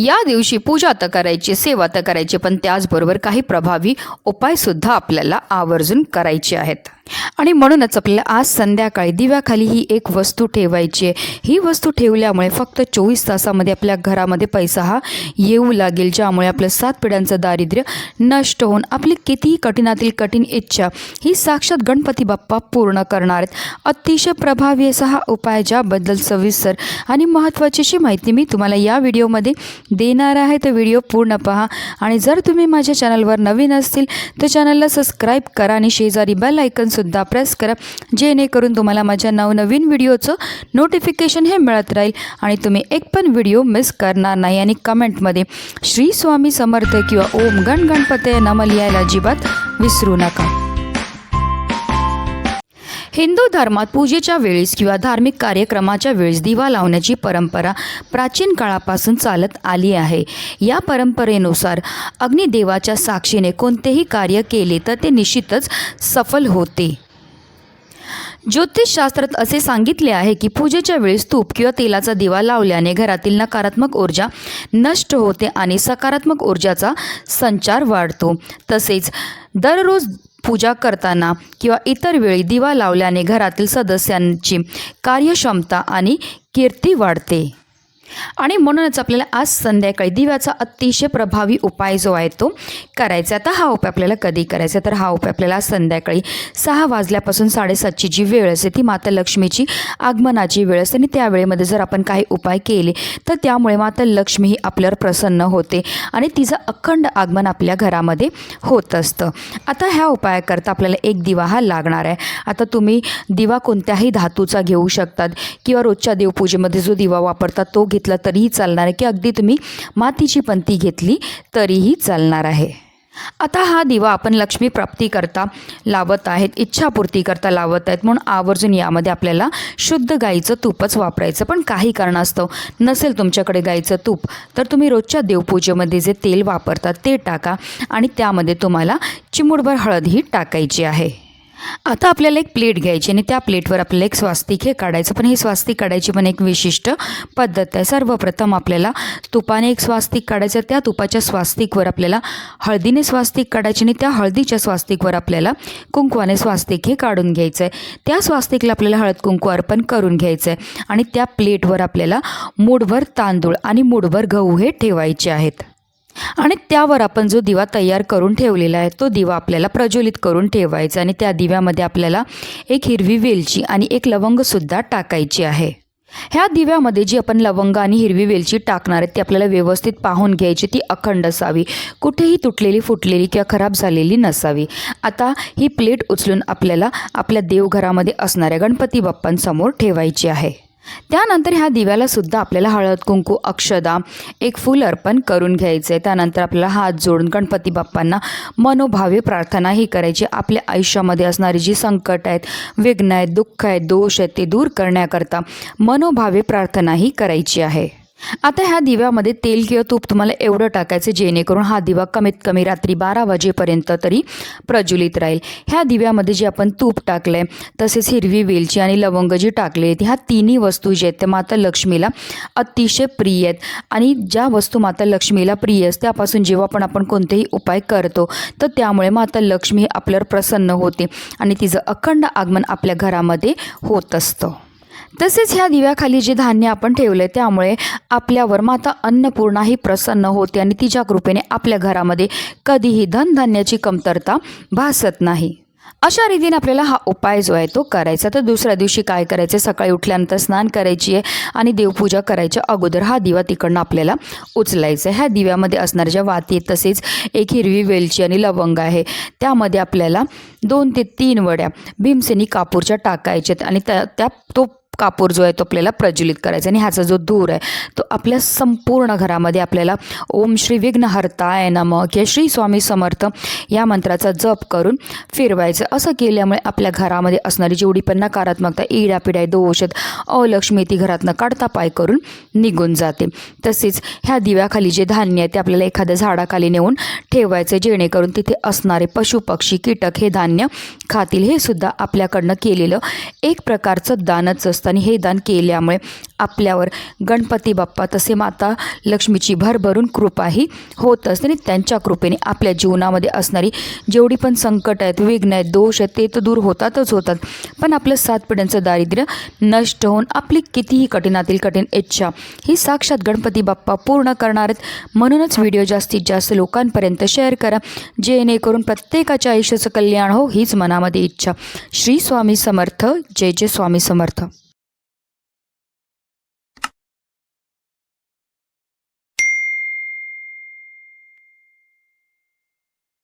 या दिवशी पूजा तर करायची सेवा तर करायची पण त्याचबरोबर काही प्रभावी उपायसुद्धा आपल्याला आवर्जून करायचे आहेत. आणि म्हणूनच आपल्याला आज संध्याकाळी दिव्याखाली ही एक वस्तू ठेवायची आहे. ही वस्तू ठेवल्यामुळे फक्त चोवीस तासामध्ये आपल्या घरामध्ये पैसा हा येऊ लागेल ज्यामुळे आपलं सात पिढ्यांचं दारिद्र्य नष्ट होऊन आपली कितीही कठीणातील कठीण इच्छा ही साक्षात गणपती बाप्पा पूर्ण करणार आहेत. अतिशय प्रभावी असा हा उपाय ज्याबद्दल सविस्तर आणि महत्त्वाची अशी माहिती मी तुम्हाला या व्हिडिओमध्ये देणार आहे. तर व्हिडिओ पूर्ण पहा आणि जर तुम्ही माझ्या चॅनलवर नवीन असतील तर चॅनलला सबस्क्राईब करा आणि शेजारी बेल सुद्धा प्रेस करा. जेणेकरून तुम्हाला माझ्या नवनवीन व्हिडिओचं नोटिफिकेशन हे मिळत राहील आणि तुम्ही एक पण व्हिडिओ मिस करणार नाही. आणि कमेंटमध्ये श्री स्वामी समर्थ किंवा ओम गण गणपते नम लिहायला अजिबात विसरू नका. हिंदू धर्मात पूजेच्या वेळेस किंवा धार्मिक कार्यक्रमाच्या वेळेस दिवा लावण्याची परंपरा प्राचीन काळापासून चालत आली आहे. या परंपरेनुसार अग्निदेवाच्या साक्षीने कोणतेही कार्य केले तर ते निश्चितच सफल होते. ज्योतिषशास्त्रात असे सांगितले आहे की पूजेच्या वेळेस तूप किंवा तेलाचा दिवा लावल्याने घरातील नकारात्मक ऊर्जा नष्ट होते आणि सकारात्मक ऊर्जाचा संचार वाढतो. तसेच दररोज पूजा करताना किंवा इतर वेळी दिवा लावल्याने घरातील सदस्यांची कार्यक्षमता आणि कीर्ती वाढते. आणि म्हणूनच आपल्याला आज संध्याकाळी दिव्याचा अतिशय प्रभावी उपाय जो आहे तो करायचा आता हा उपाय आपल्याला कधी करायचा तर हा उपाय आपल्याला संध्याकाळी सहा वाजल्यापासून साडेसातची जी वेळ असते ती माता लक्ष्मीची आगमनाची वेळ असते. आणि त्या वेळेमध्ये जर आपण काही उपाय केले तर त्यामुळे माता लक्ष्मी ही आपल्यावर प्रसन्न होते आणि तिचं अखंड आगमन आपल्या घरामध्ये होत असतं. आता ह्या उपायाकरता आपल्याला एक दिवा हा लागणार आहे. आता तुम्ही दिवा कोणत्याही धातूचा घेऊ शकतात किंवा रोजच्या देवपूजेमध्ये जो दिवा वापरतात तो घेतला तरीही चालणार आहे. की अगदी तुम्ही मातीची पंती घेतली तरीही चालणार आहे. आता हा दिवा आपण लक्ष्मी प्राप्तीकरता लावत आहेत इच्छापूर्ती करता लावत आहेत. म्हणून आवर्जून यामध्ये आपल्याला शुद्ध गाईचं तूपच वापरायचं. पण काही कारणास्तव नसेल तुमच्याकडे गाईचं तूप तर तुम्ही रोजच्या देवपूजेमध्ये जे तेल वापरतात ते टाका आणि त्यामध्ये तुम्हाला चिमुडभर हळदही टाकायची आहे. आता आपल्याला एक प्लेट घ्यायची आणि त्या प्लेटवर आपल्याला एक स्वास्तिक हे काढायचं. पण हे स्वास्तिक काढायची पण एक विशिष्ट पद्धत आहे. सर्वप्रथम आपल्याला तुपाने एक स्वास्तिक काढायचं. त्या तुपाच्या स्वास्तिकवर आपल्याला हळदीने स्वास्तिक काढायची आणि त्या हळदीच्या स्वास्तिकवर आपल्याला कुंकवाने स्वास्तिक हे काढून घ्यायचं आहे. त्या स्वास्तिकला आपल्याला हळद कुंकू अर्पण करून घ्यायचं आहे. आणि त्या प्लेटवर आपल्याला मूडभर तांदूळ आणि मूडभर गहू हे ठेवायचे आहेत. आणि त्यावर आपण जो दिवा तयार करून ठेवलेला आहे तो दिवा आपल्याला प्रज्वलित करून ठेवायचा आणि त्या दिव्यामध्ये आपल्याला एक हिरवी वेलची आणि एक लवंगसुद्धा टाकायची आहे. ह्या दिव्यामध्ये जी आपण लवंग आणि हिरवी वेलची टाकणार आहेत ती आपल्याला व्यवस्थित पाहून घ्यायची ती अखंड असावी. कुठेही तुटलेली फुटलेली किंवा खराब झालेली नसावी. आता ही प्लेट उचलून आपल्याला आपल्या देवघरामध्ये असणाऱ्या गणपती बाप्पांसमोर ठेवायची आहे. त्यानंतर ह्या दिव्याला सुद्धा आपल्याला हळद कुंकू अक्षदा एक फूल अर्पण करून घ्यायचं. आहे त्यानंतर आपल्याला हात जोडून गणपती बाप्पांना मनोभावे प्रार्थनाही करायची. आपल्या आयुष्यामध्ये असणारी जी संकट आहेत विघ्न आहेत दुःख आहेत दोष आहेत ते दूर करण्याकरता मनोभावे प्रार्थनाही करायची आहे. आता ह्या दिव्यामध्ये तेल किंवा तूप तुम्हाला एवढं टाकायचं जेणेकरून हा दिवा कमीत कमी रात्री बारा वाजेपर्यंत तरी प्रज्वलित राहील. ह्या दिव्यामध्ये जे आपण तूप टाकलं आहे तसेच हिरवी वेलची आणि लवंग जी टाकली आहेत ह्या तिन्ही वस्तू जे आहेत त्या माता लक्ष्मीला अतिशय प्रिय आहेत. आणि ज्या वस्तू माता लक्ष्मीला प्रिय असते त्यापासून जेव्हा पण आपण कोणतेही उपाय करतो तर त्यामुळे माता लक्ष्मी आपल्यावर प्रसन्न होते आणि तिचं अखंड आगमन आपल्या घरामध्ये होत असतं. तसेच ह्या दिव्याखाली जे धान्य आपण ठेवलं आहे त्यामुळे आपल्यावर माता अन्नपूर्णाही प्रसन्न होते आणि तिच्या कृपेने आपल्या घरामध्ये कधीही धनधान्याची कमतरता भासत नाही. अशा रीतीने आपल्याला हा उपाय जो आहे तो करायचा. तर दुसऱ्या दिवशी काय करायचं? सकाळी उठल्यानंतर स्नान करायची आहे आणि देवपूजा करायच्या अगोदर हा दिवा तिकडनं आपल्याला उचलायचा आहे. ह्या दिव्यामध्ये असणाऱ्या ज्या वाती आहेत तसेच एक हिरवी वेलची आणि लवंग आहे. त्यामध्ये आपल्याला दोन ते तीन वड्या भीमसेनी कापूरच्या टाकायच्यात आणि त्या त्या तो कापूर जो आहे तो आपल्याला प्रज्वलित करायचा आणि ह्याचा जो धूर आहे तो आपल्या संपूर्ण घरामध्ये आपल्याला ओम श्री विघ्नहर्ताय नम किंवा श्री स्वामी समर्थ या मंत्राचा जप करून फिरवायचं. असं केल्यामुळे आपल्या घरामध्ये असणारी जेवढी पण नकारात्मकता इडापिडाय दोष अलक्ष्मी ती घरातनं काढता पाय करून निघून जाते. तसेच ह्या दिव्याखाली जे धान्य आहे ते आपल्याला एखाद्या झाडाखाली नेऊन ठेवायचं जेणेकरून तिथे असणारे पशुपक्षी कीटक हे धान्य खातील. हे सुद्धा आपल्याकडनं केलेलं एक प्रकारचं दानच असतं. आणि हे दान केल्यामुळे आपल्यावर गणपती बाप्पा तसे माता लक्ष्मीची भरभरून कृपाही होत असते आणि त्यांच्या कृपेने आपल्या जीवनामध्ये असणारी जेवढी पण संकट आहेत विघ्न आहेत दोष आहेत ते तर दूर होतातच होतात. पण आपलं सात पिढ्यांचं दारिद्र्य नष्ट होऊन आपली कितीही कठीणातील कठीण इच्छा ही साक्षात गणपती बाप्पा पूर्ण करणार आहेत. म्हणूनच व्हिडिओ जास्तीत जास्त लोकांपर्यंत शेअर करा. जेणेकरून प्रत्येकाच्या आयुष्याचं कल्याण हो हीच मनामध्ये इच्छा. श्री स्वामी समर्थ. जय जय स्वामी समर्थ.